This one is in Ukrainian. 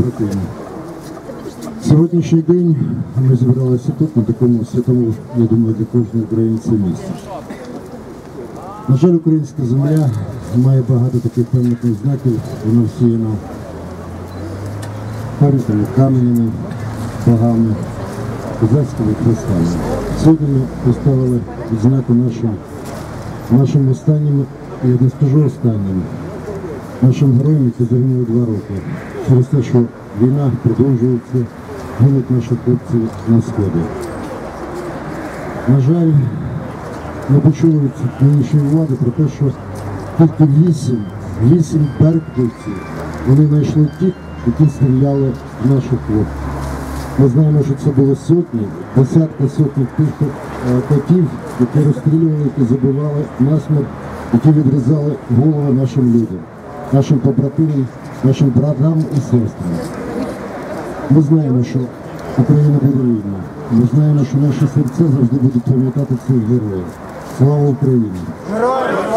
побратими. Сьогоднішній день ми зібралися тут, на такому святому, я думаю, для кожного українця місці. На жаль, українська земля має багато таких пам'ятних знаків, вона всіяна пам'ятними каменями, богами, козацькими хрестами. Сьогодні ми поставили відзнаку нашим, нашим останнім, я не скажу останнім, нашим героям, які загинули два роки. Через те, що війна продовжується, гинуть наші хлопці на сході. На жаль, ми почули нинішньої влади про те, що тільки вісім, вісім беркутівців вони знайшли тих, які стріляли в наших хлопців. Ми знаємо, що це було сотні, десятки сотні тих е, котів, які розстрілювали, які забивали насмерть, які відрізали голови нашим людям, нашим побратимам, нашим братам і сестрам. Ми знаємо, що Україна буде вільна. Ми знаємо, що наші серця завжди будуть пам'ятати цих героїв. Слава Україні! Героям